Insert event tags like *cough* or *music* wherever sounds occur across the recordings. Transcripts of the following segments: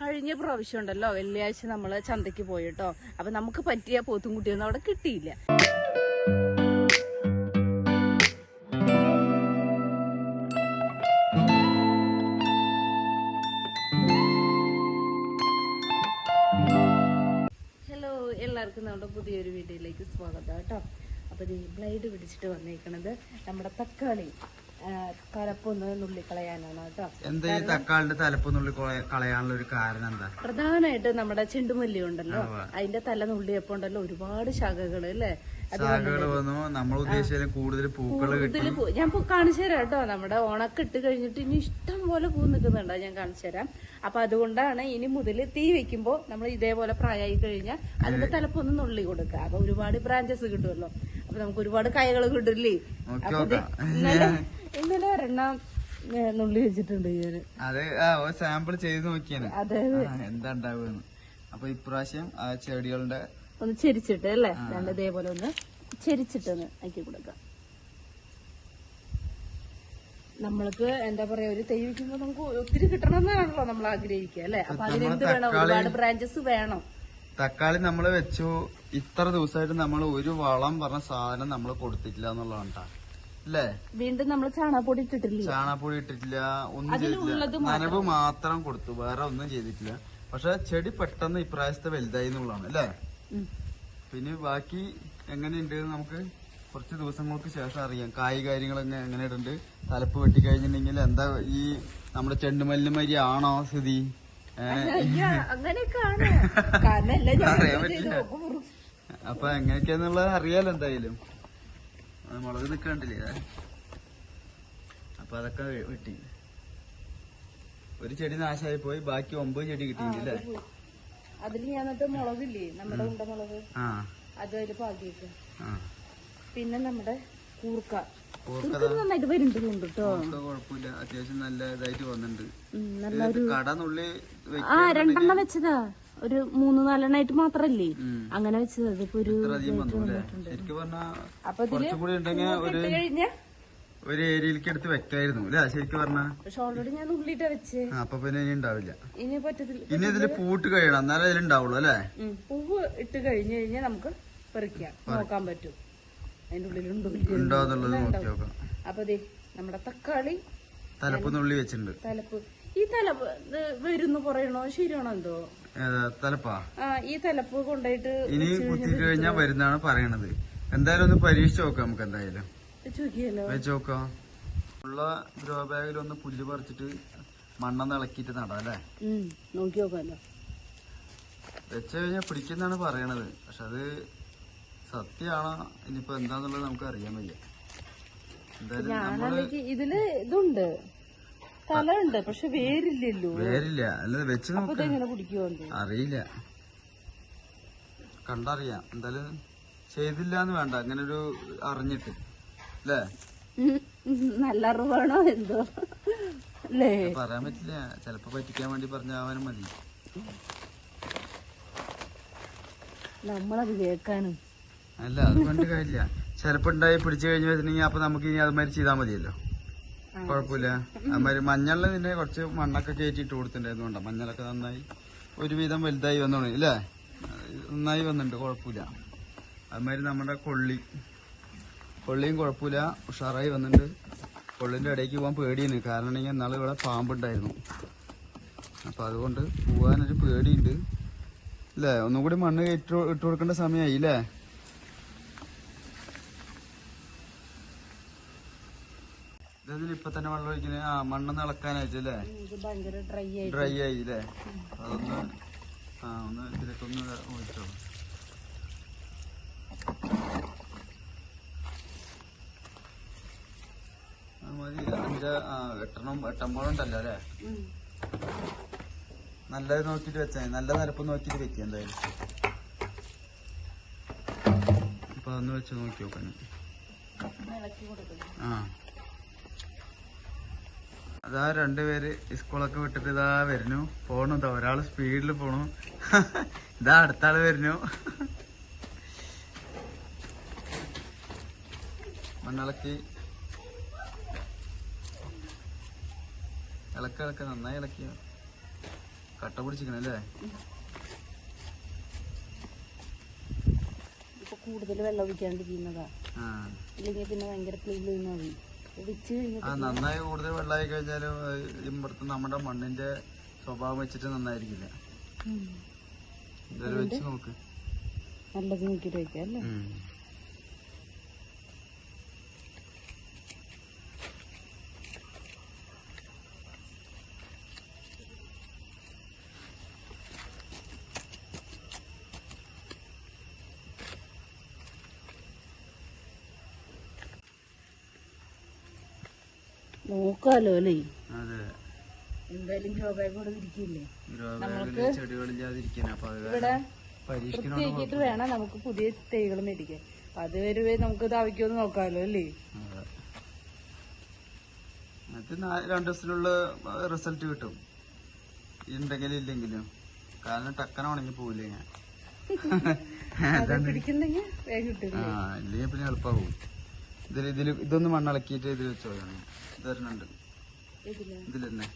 കഴിഞ്ഞ പ്രാവശ്യം ഉണ്ടല്ലോ വെള്ളിയാഴ്ച നമ്മൾ ചന്തയ്ക്ക് പോയിട്ടോ അപ്പം നമുക്ക് പറ്റിയ പോത്തും കുട്ടിയൊന്നും അവിടെ കിട്ടിയില്ല. ഹലോ എല്ലാവർക്കും നമ്മുടെ പുതിയൊരു വീഡിയോയിലേക്ക് സ്വാഗതം കേട്ടോ അപ്പൊ ഈ ബ്ലൈഡ് പിടിച്ചിട്ട് വന്നേക്കണത് നമ്മുടെ തക്കാളി. ആ, കലപ്പൊന്ന് നുള്ളിക്കളയാനാണ് കേട്ടോ. എന്താ ഈ തക്കാളിന്റെ തലപ്പൊന്നുള്ളി കളയാനുള്ള ഒരു കാരണം എന്താ? പ്രധാനമായിട്ട് നമ്മുടെ ചെണ്ടുമല്ലി ഉണ്ടല്ലോ. അതിന്റെ തല നുള്ളിയപ്പോ ഉണ്ടല്ലോ ഒരുപാട് ശാഖകൾ അല്ലേ? ശാഖകൾ വന്നു. നമ്മൾ ഉദ്ദേശിച്ചാലും കൂടുതൽ പൂക്കൾ പൂ- ഞാൻ കാണിച്ചു തരാം കേട്ടോ. നമ്മുടെ ഉണക്ക് ഇട്ട് കഴിഞ്ഞിട്ട് ഇനി ഇഷ്ടം പോലെ പൂ നിൽക്കുന്നുണ്ട്. ഞാൻ കാണിച്ചു തരാം. അപ്പൊ അതുകൊണ്ടാണ് ഇനി മുതൽ തീ വെക്കുമ്പോ നമ്മൾ ഇതേപോലെ പ്രായമായി കഴിഞ്ഞാൽ അതിന്റെ തലപ്പൊന്ന് നുള്ളി കൊടുക്കുക. അപ്പൊ ഒരുപാട് ബ്രാഞ്ചസ് കിട്ടുമല്ലോ. അപ്പൊ നമുക്ക് ഒരുപാട് കായകൾ കിട്ടില്ലേ? ഇന്നലെ ഇന്നലെ ഒരെണ്ണം നുള്ളി വെച്ചിട്ടുണ്ട് ഞാൻ അത് ആ സാമ്പിൾ ചെയ്ത് നോക്കിയാണ്. അതെ എന്താ ഉണ്ടാവുകയെന്ന്. അപ്പൊ ഇപ്രാവശ്യം ആ ചെടികളുടെ ഒന്ന് ചെരിച്ചിട്ട് അല്ലേ? രണ്ട് ഇതേപോലെ ഒന്ന് ചെരിച്ചിട്ടൊന്ന് ആക്കി കൊടുക്കാം. നമ്മൾക്ക് എന്താ പറയാ ഒരു തൈ വെക്കുമ്പോ നമുക്ക് ഒത്തിരി കിട്ടണം എന്നാണല്ലോ നമ്മൾ ആഗ്രഹിക്കുക അല്ലെ? അപ്പൊ അതിനെന്ത് വേണം? ഒരുപാട് ബ്രാഞ്ചസ് വേണം. തക്കാളി നമ്മൾ വെച്ചു. ഇത്ര ദിവസമായിട്ട് നമ്മൾ ഒരു വളം പറഞ്ഞ സാധനം നമ്മൾ കൊടുത്തിട്ടില്ല എന്നുള്ളതാണ്. അല്ലേ? വീണ്ടും നമ്മൾ ചാണകപ്പൊടി ഇട്ടിട്ടില്ല? ചാണകപ്പൊടി ഇട്ടിട്ടില്ല ഒന്നും ചെയ്തിട്ടില്ല. നനവ് മാത്രം കൊടുത്തു. വേറെ ഒന്നും ചെയ്തിട്ടില്ല. പക്ഷെ ചെടി പെട്ടെന്ന് ഇപ്രാവശ്യത്തെ വലുതായി എന്നുള്ളതാണ് അല്ലേ. പിന്നെ ബാക്കി എങ്ങനെയുണ്ട് നമുക്ക്? കുറച്ച് ദിവസങ്ങൾക്ക് ശേഷം അറിയാം. കായ് എങ്ങനെ എങ്ങനെയുണ്ട്? തലപ്പ് വെട്ടിക്കഴിഞ്ഞിട്ടുണ്ടെങ്കിൽ എന്താ ഈ നമ്മുടെ ചെണ്ടുമല്ലിമരി ആണോ സ്ഥിതി? *laughs* അപ്പൊ എങ്ങനെയൊക്കെയാന്നുള്ളത് അറിയാലോ എന്തായാലും. മുളക് നിക്കണ്ടില്ലേ. അപ്പൊ അതൊക്കെ വെട്ടി. ഒരു ചെടി നാശമായി പോയി ബാക്കി ഒമ്പത് ചെടി കിട്ടിയില്ലേ അതിൽ ഞാൻ മുളകില്ലേ നമ്മുടെ ഉണ്ട മുളക്? ആ. അത് അതിൽ പിന്നെ നമ്മുടെ കൂർക്ക. നന്നായിട്ട് വരുന്നുണ്ട് കേട്ടോ ഒക്കെ കുഴപ്പമില്ല അത്യാവശ്യം നല്ല ഇതായിട്ട് വന്നിട്ടുണ്ട്. ഉം, നല്ല ഇത് കടന്നുള്ളി ആ രണ്ടെണ്ണം വെച്ചതാ. ഒരു മൂന്ന് നാലെണ്ണായിട്ട് മാത്രല്ലേ. അങ്ങനെ വെച്ചത്. അതിപ്പോ ഒരു ഒരു ഏരിയയിലേക്ക് എടുത്ത് വെക്കായിരുന്നു അല്ലേ? ശരിക്കും പറഞ്ഞാൽ അപ്പൊ പിന്നെ ഇനി ഉണ്ടാവില്ല. ഇനി ഇതിൽ പൂട്ട് കഴിയണം. എന്നാലേ ഇതിലുണ്ടാവുള്ളൂ അല്ലേ? പൂവ് ഇട്ട് കഴിഞ്ഞു കഴിഞ്ഞാൽ നമുക്ക് പറിക്കാം നോക്കാൻ പറ്റും. അതിന്റെ ഉള്ളിലുണ്ടോ ഇല്ലയോ ഉണ്ടോ എന്നുള്ളത് നോക്കി നോക്കാം. അപ്പൊ ദേ നമ്മുടെ തക്കാളി തലപ്പ് നുള്ളി വെച്ചിട്ടുണ്ട്. തലപ്പ്. ഈ തലപ്പ് വരുന്നു പറയണോ? ശരിയാണോ എന്തോ? തലപ്പാ? ആ ഈ തലപ്പ് കൊണ്ടായിട്ട് ഇനി കഴിഞ്ഞാ കഴിഞ്ഞാൽ വരുന്നാണ് പറയണത്. എന്തായാലും ഒന്ന് പരീക്ഷിച്ച് നോക്കാം നമുക്ക് എന്തായാലും. വെച്ച് നോക്കാം. ഉള്ള ഗ്രോ ബാഗിൽ ഒന്ന് പുല്ല് പറിച്ചിട്ട് മണ്ണെന്ന് ഇളക്കിട്ട് നടാം അല്ലേ? നോക്കി നോക്കാമല്ലോ വെച്ച് കഴിഞ്ഞാൽ പിടിക്കുന്നാണ് പറയണത്. പക്ഷെ അത് സത്യമാണോ. ഇനിയിപ്പോ എന്താന്നുള്ളത് നമുക്ക് അറിയാൻ വയ്യ. ഞാനാണെങ്കിൽ ഇതിൽ ഇതുണ്ട്. തലയുണ്ട് പക്ഷെ വേരില്ലല്ലോ. വേരില്ല. അല്ലാതെ വെച്ച് നോക്ക. അറിയില്ല. കണ്ടറിയാം. എന്തായാലും ചെയ്തില്ല എന്ന് വേണ്ട. അങ്ങനെ ഒരു അറിഞ്ഞിട്ട്. അല്ലേ? നല്ല അറിവാണോ എന്തോ? അല്ലേ? പറയാൻ പറ്റില്ല. ചെലപ്പോ പറ്റിക്കാൻ വേണ്ടി പറഞ്ഞാവാനും മതി. നമ്മളത് കേൾക്കാനും. അല്ല അത് കൊണ്ട് കാര്യമില്ല. ചിലപ്പോ ഉണ്ടായി പിടിച്ചു കഴിഞ്ഞു വെച്ചിട്ടുണ്ടെങ്കിൽ അപ്പൊ നമുക്ക് ഇനി അതുമാതിരി ചെയ്താൽ മതിയല്ലോ. കുഴപ്പമില്ല. അതുമാതിരി മഞ്ഞളിൽ നിന്നെ കുറച്ച് മണ്ണൊക്കെ കയറ്റിയിട്ട് കൊടുത്തിട്ടുണ്ടായിരുന്നുണ്ടോ മഞ്ഞളൊക്കെ നന്നായി ഒരുവിധം വലുതായി വന്നോളൂ ഇല്ലേ? നന്നായി വന്നിട്ടുണ്ട് കുഴപ്പമില്ല. അതുമാതിരി നമ്മുടെ കൊള്ളി. കൊള്ളിയും കുഴപ്പമില്ല ഉഷാറായി വന്നിട്ടുണ്ട്. കൊള്ളിന്റെ ഇടയ്ക്ക് പോകാൻ പേടിയാണ്. കാരണം ഇന്നാൾ ഇവിടെ പാമ്പുണ്ടായിരുന്നു. അപ്പൊ അതുകൊണ്ട് പോവാനൊരു പേടിയുണ്ട്. അല്ലേ ഒന്നും കൂടി മണ്ണ് ഇട്ട് ഇട്ട് കൊടുക്കേണ്ട സമയമായി അല്ലേ ഇതിൽ ഇപ്പൊ തന്നെ വെള്ളം ഒഴിക്കുന്നത് ആ മണ്ണ് ഇളക്കാനായിട്ട് അല്ലേ ഡ്രൈ ആയി അല്ലേ അതൊന്ന് ആ ഒന്ന് ഇതിലേക്ക് ഒന്ന് ഒഴിച്ചോ. മതി അതിന്റെ എട്ടെണ്ണം എട്ടമ്പോളം ഉണ്ടല്ലോ അല്ലേ. നല്ലത് നോക്കിട്ട് വെച്ചാ. നല്ല നിരപ്പ് നോക്കിട്ട് വെക്കുക എന്തായാലും. അപ്പൊ അതൊന്ന് വെച്ച് നോക്കി നോക്കാൻ ആ. അതാ രണ്ടുപേര് സ്കൂളൊക്കെ വിട്ടിട്ട് ഇതാ വരുന്നു. പോണു ഇതാ ഒരാൾ സ്പീഡിൽ പോണു. *laughs* ഇതാ അടുത്ത ആൾ വരുന്നു. മണ്ണിളക്കി ഇളക്ക ഇളക്ക. നന്നായി ഇളക്കിയ കട്ട പിടിച്ചിക്കണല്ലേ കൂടുതൽ വെള്ളം ഒഴിക്കാണ്ടിരിക്കുന്നതാ. ഇല്ലെങ്കിൽ പിന്നെ ഭയങ്കര ക്ലീൻ വെച്ച് ആ നന്നായി കൂടുതൽ വെള്ളമായി കഴിഞ്ഞാലും ഇവിടുത്തെ നമ്മുടെ മണ്ണിന്റെ സ്വഭാവം വെച്ചിട്ട് നന്നായിരിക്കില്ല. എന്തായാലും വെച്ച് നോക്ക്. നല്ലത് നോക്കി വെക്കാം അല്ലേ? നോക്കാലോ അല്ലേ എന്തായാലും ബാഗ് കൂടെ ഇരിക്കില്ലേ ഇവിടെ വൃത്തിയാക്കിയിട്ട് വേണം നമുക്ക് പുതിയ തൈകൾ മേടിക്കാൻ. അത് വരുവേ നമുക്ക് ദാവിക്കോന്ന് നോക്കാലോ അല്ലേ? രണ്ടു ദിവസത്തിനുള്ള റിസൾട്ട് കിട്ടും. ഉണ്ടെങ്കിലും ഇല്ലെങ്കിലും. കാരണം ടക്കന ഉണങ്ങി പോവില്ല ഞാൻ. ഇല്ലെങ്കിൽ പിന്നെ എളുപ്പമാവും ഇതിൽ ഇതിൽ ഇതൊന്ന് മണ്ണിളക്കിയിട്ട് ഇതിൽ വെച്ചോ ഇതിൽ ഇതിൽ തന്നെ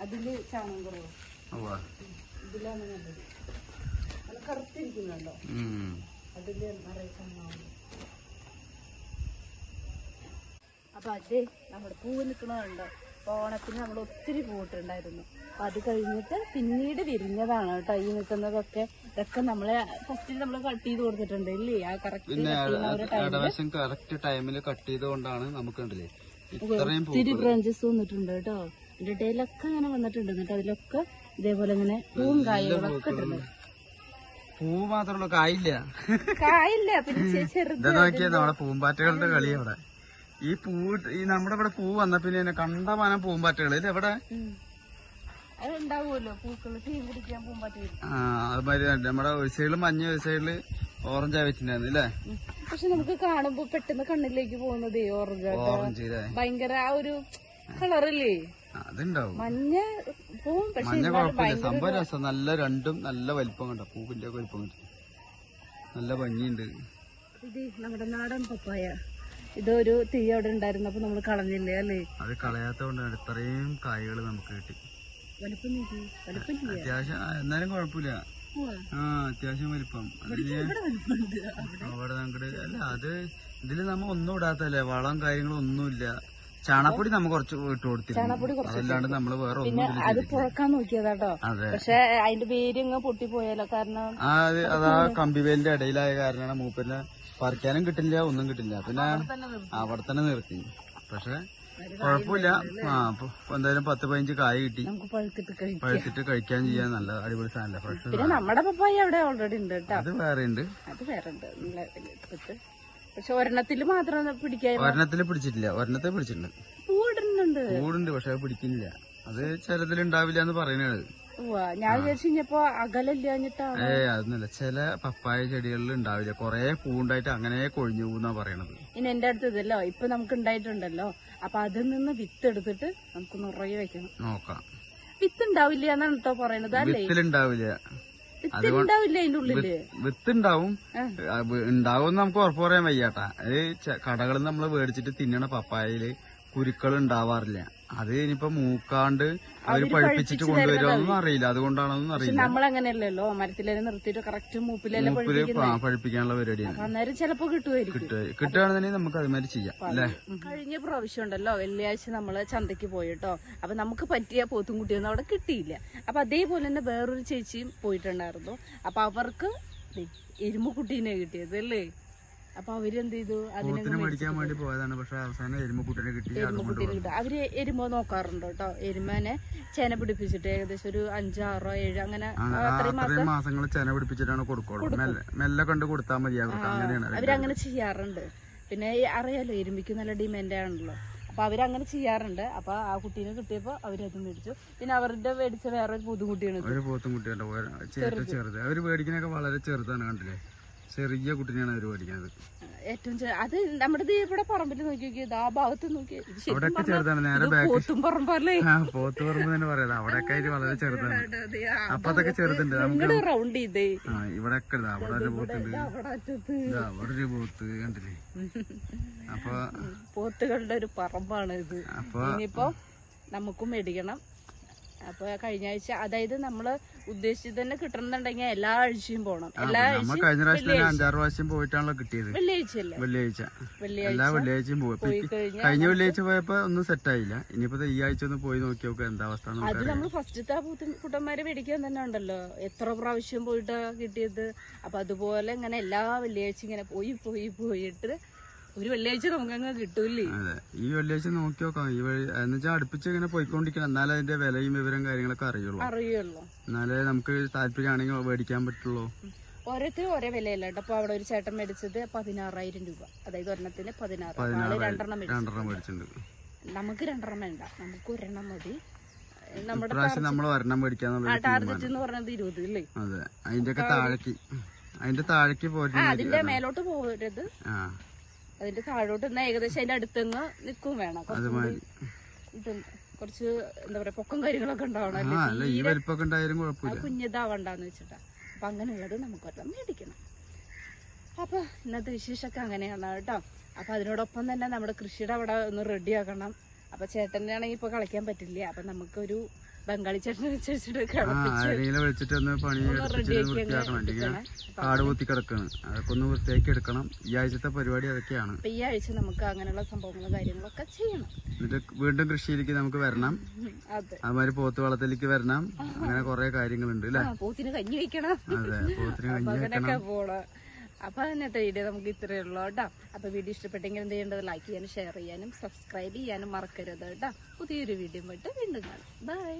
അതിൽ ചാണകം കുറവ്. ഉവ്വ. ഇതിലാണ് നല്ലത്. അത് കറുത്തിരിക്കുന്നുണ്ടോ ഉം. അതിൽ നിറയെ ചാണകം അപ്പൊ അതെ നമ്മുടെ പൂവ് നിൽക്കണതുണ്ടോ ഓണത്തിന് നമ്മൾ ഒത്തിരി പൂട്ടുണ്ടായിരുന്നു അപ്പൊ അത് കഴിഞ്ഞിട്ട് പിന്നീട് വിരിഞ്ഞതാണ് കേട്ടോ ഈ നിൽക്കുന്നതൊക്കെ. ഇതൊക്കെ നമ്മളെ ഫസ്റ്റ് നമ്മൾ കട്ട് ചെയ്ത് കൊടുത്തിട്ടുണ്ട് ഇല്ലേ? ആ കറക്റ്റ് കറക്റ്റ് ടൈമിൽ കട്ട് ചെയ്തുകൊണ്ടാണ് നമുക്ക് ഒത്തിരി ബ്രാഞ്ചസ് വന്നിട്ടുണ്ട് കേട്ടോ. ഇതിന്റെ ഇടയിലൊക്കെ അങ്ങനെ വന്നിട്ടുണ്ട്. എന്നിട്ട് അതിലൊക്കെ ഇതേപോലെ ഇങ്ങനെ പൂവും കായകളൊക്കെ ഇട്ടുണ്ട് പൂ മാത്രമുള്ള കായില്ല. കായില്ല പിന്നെ ചെറുത് ഇതാ നമ്മുടെ പൂമ്പാറ്റകളുടെ കളി അവിടെ ഈ പൂ ഈ നമ്മുടെ ഇവിടെ പൂ വന്ന പിന്നെ എന്നെ കണ്ടമാനം പൂമ്പാറ്റകൾ. ആ അതുമാതിരി തന്നെ. നമ്മുടെ ഒരു സൈഡിൽ മഞ്ഞ ഒരു സൈഡിൽ ഓറഞ്ച് ആയി വെച്ചിട്ടുണ്ടായിരുന്നു അല്ലേ പക്ഷെ നമുക്ക് കാണുമ്പോ പെട്ടെന്ന് കണ്ണിലേക്ക് പോകുന്നത് ഓറഞ്ച് ഓറഞ്ച് ഭയങ്കര ആ ഒരു കളറില്ലേ അതുണ്ടാവും. മഞ്ഞ പൂവും പക്ഷെ മഞ്ഞ കുഴപ്പമില്ല. സംഭവം രസം. നല്ല രണ്ടും നല്ല വലിപ്പം കണ്ട? പൂവിന്റെ വലിപ്പം കണ്ടു? നല്ല ഭംഗിയുണ്ട്. ഇത് നമ്മുടെ നാടൻ പപ്പായ. ഇതൊരു തീ അവിടെ ഉണ്ടായിരുന്നപ്പോ നമ്മൾ കളഞ്ഞില്ലേ അല്ലേ? അത് കളയാത്ത കൊണ്ടാണ് ഇത്രയും കായ്കൾ നമുക്ക് കിട്ടി. വലുപ്പം അത്യാവശ്യം എന്നാലും കുഴപ്പമില്ല. ആ അത്യാവശ്യം വലിപ്പം. അവിടെ അങ്ങോട്ട് അല്ല അത് ഇതിൽ നമ്മ ഒന്നും ഇടാത്തല്ലേ വളം കാര്യങ്ങളും ഒന്നുമില്ല ചാണപ്പൊടി നമ്മ കുറച്ച് ഇട്ട് കൊടുത്തിരുന്നു. കുറച്ച് അതല്ലാണ്ട് നമ്മൾ വേറെ പിന്നെ ഒന്നും അത് പുഴക്കാൻ നോക്കിയതാട്ടോ. പക്ഷെ അതിന്റെ പേര് ഇങ്ങ് പൊട്ടിപ്പോയാലോ കാരണം ആ അത് കമ്പിവേലിന്റെ ഇടയിലായ കാരണമാണ് മൂപ്പരിനെ പറിക്കാനും കിട്ടില്ല ഒന്നും കിട്ടില്ല. പിന്നെ അവിടെ തന്നെ നിർത്തി. പക്ഷെ കുഴപ്പമില്ല. ആ അപ്പൊ എന്തായാലും പത്ത് പതിനഞ്ച് കായ കിട്ടി. പഴുത്തിട്ട് കഴിക്കാം. പഴുത്തിട്ട് കഴിക്കാൻ ചെയ്യാൻ നല്ല അടിപൊളി സാധനമല്ല ഫ്രഷ് നമ്മുടെ പപ്പായ അവിടെ ഓൾറെഡി ഉണ്ട് കേട്ടോ. അത് വേറെ ഉണ്ട്. അത് വേറെ ഉണ്ട്. പക്ഷെ ഒരെണ്ണത്തിൽ മാത്രം പിടിക്കാൻ ഒരെണ്ണത്തിൽ പിടിച്ചിട്ടില്ല. ഒരെണ്ണത്തെ പിടിച്ചിട്ടുണ്ട്. കൂടുണ്ട് പക്ഷെ അത് പിടിക്കുന്നില്ല. അത് ചിലതിലുണ്ടാവില്ല എന്ന് ഉവ്വ. ഞാൻ അകലില്ലാഞ്ഞിട്ടാണ്? ഏ അതൊന്നുമില്ല. ചില പപ്പായ ചെടികളിൽ ഉണ്ടാവില്ല. കൊറേ പൂണ്ടായിട്ട് അങ്ങനെ കൊഴിഞ്ഞു പോകുന്നാ പറയണത്. ഇനി എന്റെ അടുത്ത് ഇതല്ലോ? ഇപ്പൊ നമുക്ക് ഉണ്ടായിട്ടുണ്ടല്ലോ. അപ്പൊ അതിൽ നിന്ന് വിത്ത് എടുത്തിട്ട് നമുക്ക് നിറയെ വെക്കണം. നോക്കാം. വിത്ത് ഉണ്ടാവില്ല എന്നാണ് കേട്ടോ പറയണത് അല്ലേ? വിത്തിലുണ്ടാവില്ല. വിത്ത് ഉണ്ടാവില്ല അതിന്റെ ഉള്ളിൽ വിത്തുണ്ടാവും. ആ. ഉണ്ടാവും നമുക്ക് ഉറപ്പ് പറയാൻ വയ്യാട്ടാ. അത് കടകളിൽ നമ്മൾ മേടിച്ചിട്ട് തിന്നണ പപ്പായയിൽ കുരുക്കൾ ഉണ്ടാവാറില്ല. അത് ഇനിയിപ്പോ മൂക്കാണ്ട് അവർ പഴിപ്പിച്ചിട്ട് കൊണ്ടുവരുമോന്നും അറിയില്ല. അതുകൊണ്ടാണെന്നും അറിയില്ല. നമ്മൾ അങ്ങനെയല്ലല്ലോ മരത്തിലെല്ലാം നിർത്തിയിട്ട് കറക്റ്റ് മൂപ്പിലെല്ലാം മൂപ്പിൽ പഴിപ്പിക്കാനുള്ള പരിപാടിയാണ്. അന്നേരം ചിലപ്പോ കിട്ടുമായിരിക്കും കിട്ടുക കിട്ടുകയാണെന്നുണ്ടെങ്കിൽ നമുക്ക് അതുമാതിരി ചെയ്യാം അല്ലേ? കഴിഞ്ഞ പ്രാവശ്യം ഉണ്ടല്ലോ വെള്ളിയാഴ്ച നമ്മൾ ചന്തക്ക് പോയിട്ടോ. അപ്പൊ നമുക്ക് പറ്റിയ പോത്തും കുട്ടിയൊന്നും അവിടെ കിട്ടിയില്ല. അപ്പൊ അതേപോലെ തന്നെ വേറൊരു ചേച്ചിയും പോയിട്ടുണ്ടായിരുന്നു. അപ്പൊ അവർക്ക് എരുമക്കുട്ടീനെ കിട്ടിയത് അല്ലേ? അപ്പൊ അവരെന്ത് ചെയ്തു? അതിനെ മേടിക്കാൻ വേണ്ടി പോയതാണ്. പക്ഷെ അവസാനം എരുമക്കുട്ടിനെ കിട്ടി അതുകൊണ്ട് എരുമക്കുട്ടീനെ കിട്ടും അവർ എരുമ നോക്കാറുണ്ട് കേട്ടോ. എരുമനെ ചെന പിടിപ്പിച്ചിട്ട് ഏകദേശം ഒരു അഞ്ചാറോ ഏഴോ അങ്ങനെ അത്രയും മാസങ്ങൾ ചെന പിടിപ്പിച്ചിട്ടാണ് കൊടുക്കുള്ളൂ. മെല്ലെ കണ്ട് കൊടുത്താൽ മതി. അവരങ്ങനെ ചെയ്യാറുണ്ട്. പിന്നെ അറിയാലോ എരുമിക്ക് നല്ല ഡിമാൻഡ് ആണല്ലോ. അപ്പൊ അവരങ്ങനെ ചെയ്യാറുണ്ട്. അപ്പൊ ആ കുട്ടീനെ കിട്ടിയപ്പോ അവരത് മേടിച്ചു. പിന്നെ അവരുടെ മേടിച്ച വേറെ ഇത്. ഒരു ചെറുത്. അവർ മേടിക്കുന്നൊക്കെ വളരെ ചെറുതാണ് കണ്ടില്ലേ? ചെറിയ കുട്ടിനെയാണ് അവർ പഠിക്കുന്നത്. ഏറ്റവും അത് നമ്മുടെ ദേ ഇവിടെ പറമ്പിൽ നോക്കി നോക്കിയത് ആ ഭാഗത്ത് നോക്കി. ഇത് ശരിക്കും അവിടെയൊക്കെ പറഞ്ഞാ ചെറുതാണ് നേരെ ഇത് ബാക്ക് പോത്തും പറമ്പല്ലേ? ആ പോത്ത് പറമ്പ് തന്നെ പറയാം. അവിടെയൊക്കെ ആയിട്ട് വളരെ ചെറുതാണ്. അപ്പൊ അതൊക്കെ ചെറുതുണ്ട്. നമുക്ക് റൗണ്ട് ചെയ്തേ. ഇവിടെയൊക്കെ അവിടെ ഒരു പോത്തുണ്ട്. അവിടെ അവിടെ ഒരു പോത്ത് കണ്ടില്ലേ? അപ്പൊ പോത്തുകളുടെ ഒരു പറമ്പാണ് ഇത്. അപ്പൊ ഇനിയിപ്പോ നമുക്കും മേടിക്കണം. അപ്പൊ കഴിഞ്ഞ ആഴ്ച അതായത് നമ്മൾ ഉദ്ദേശിച്ചത് തന്നെ കിട്ടണമെന്നുണ്ടെങ്കിൽ എല്ലാ ആഴ്ചയും പോണം. എല്ലാ ആഴ്ചയും കഴിഞ്ഞ പ്രാവശ്യം അഞ്ചാറ് പ്രാവശ്യം പോയിട്ടാണല്ലോ കിട്ടിയത്. വെള്ളിയാഴ്ച. വെള്ളിയാഴ്ച എല്ലാ വെള്ളിയാഴ്ചയും പോയി കഴിഞ്ഞ വെള്ളിയാഴ്ച പോയപ്പോ ഒന്നും സെറ്റ് ആയില്ല. ഇനിയിപ്പോ ഈ ആഴ്ച ഒന്ന് പോയി നോക്കി നോക്കുക എന്താ അവസ്ഥ അത് നമ്മൾ ഫസ്റ്റത്തെ ആ കുട്ടന്മാരെ മേടിക്കാൻ തന്നെ ഉണ്ടല്ലോ. എത്ര പ്രാവശ്യം പോയിട്ടാ കിട്ടിയത്? അപ്പൊ അതുപോലെ ഇങ്ങനെ എല്ലാ വെള്ളിയാഴ്ച ഇങ്ങനെ പോയി പോയി പോയിട്ട് ഒരു വെള്ളിയാഴ്ച നമുക്കങ്ങ് കിട്ടൂലേ അതെ. ഈ വെള്ളിയാഴ്ച നോക്കി നോക്കാം ഈ വഴി എന്നുവെച്ചാൽ അടുപ്പിച്ചിങ്ങനെ അടുപ്പിച്ച് ഇങ്ങനെ പോയിക്കൊണ്ടിരിക്കണം. എന്നാലേ അതിന്റെ വിലയും വിവരം കാര്യങ്ങളൊക്കെ അറിയുള്ളൂ. അറിയുള്ളൂ. എന്നാലേ നമുക്ക് താല്പര്യമാണെങ്കിൽ മേടിക്കാൻ പറ്റുള്ളൂ. ഓരോരുത്തരും ഒരേ വിലയല്ല. കേട്ടോ അപ്പൊ അവിടെ ഒരു ചേട്ടൻ മേടിച്ചത് പതിനാറായിരം രൂപ. അതായത് ഒരെണ്ണത്തിന് പതിനാറ്. ആൾ രണ്ടെണ്ണം രണ്ടെണ്ണം മേടിച്ചിട്ടുണ്ട്. നമുക്ക് രണ്ടെണ്ണം വേണ്ട. നമുക്ക് ഒരെണ്ണം മതി. നമ്മുടെ ടാർഗറ്റ് എന്ന് പറയുന്നത് ഇരുപത് അല്ലേ? അതെ. അതിന്റെ താഴേക്ക്. അതിന്റെ താഴേക്ക് അതിന്റെ മേലോട്ട് പോരുത്. അതിന്റെ താഴോട്ട് നിന്നാ ഏകദേശം അതിന്റെ അടുത്തുനിന്ന് നിൽക്കും വേണം. കുറച്ചും കുറച്ച് എന്താ പറയാ പൊക്കം കാര്യങ്ങളൊക്കെ ഉണ്ടാവണം കുഞ്ഞിതാവണ്ടെന്ന് വെച്ചിട്ടാ. അപ്പൊ അങ്ങനെയുള്ളത് നമുക്കൊരെണ്ണം മേടിക്കണം. അപ്പൊ ഇന്നത്തെ വിശേഷമൊക്കെ അങ്ങനെയാണ് കേട്ടോ. അപ്പൊ അതിനോടൊപ്പം തന്നെ നമ്മുടെ കൃഷിയുടെ അവിടെ ഒന്ന് റെഡിയാക്കണം അപ്പൊ ചേട്ടനെയാണെങ്കിൽ ഇപ്പൊ കളിക്കാൻ പറ്റില്ല. അപ്പൊ നമുക്കൊരു ബംഗാളി ചേട്ടനെ വെച്ചിട്ട് ആരെങ്കിലും വിളിച്ചിട്ട് ഒന്ന് പണി വൃത്തിയാക്കണം എടുക്കണേ കാട് കുത്തി കിടക്കണം. അതൊക്കെ ഒന്ന് വൃത്തിയാക്കി എടുക്കണം. ഈ ആഴ്ചത്തെ പരിപാടി അതൊക്കെയാണ്. ഈ ആഴ്ച നമുക്ക് അങ്ങനെയുള്ള സംഭവങ്ങളും കാര്യങ്ങളൊക്കെ ചെയ്യണം. എന്നിട്ട് വീണ്ടും കൃഷിയിലേക്ക് നമുക്ക് വരണം. അതെ. അതുമാതിരി പോത്ത് വളത്തിലേക്ക് വരണം. അങ്ങനെ കുറെ കാര്യങ്ങളുണ്ട് അല്ലേ? പോത്തിന് കഞ്ഞി വെക്കണം അതെ പോത്തിന് കഞ്ഞി വെക്കണം തന്നെ കേട്ടോ വീഡിയോ നമുക്ക് ഇത്രയേ ഉള്ളൂ കേട്ടോ. അപ്പൊ വീഡിയോ ഇഷ്ടപ്പെട്ടെങ്കിൽ എന്ത് ചെയ്യേണ്ടത്? ലൈക്ക് ചെയ്യാനും ഷെയർ ചെയ്യാനും സബ്സ്ക്രൈബ് ചെയ്യാനും മറക്കരുത് കേട്ടോ. പുതിയൊരു വീഡിയോ പോയിട്ട് വീണ്ടും കാണാം. ബൈ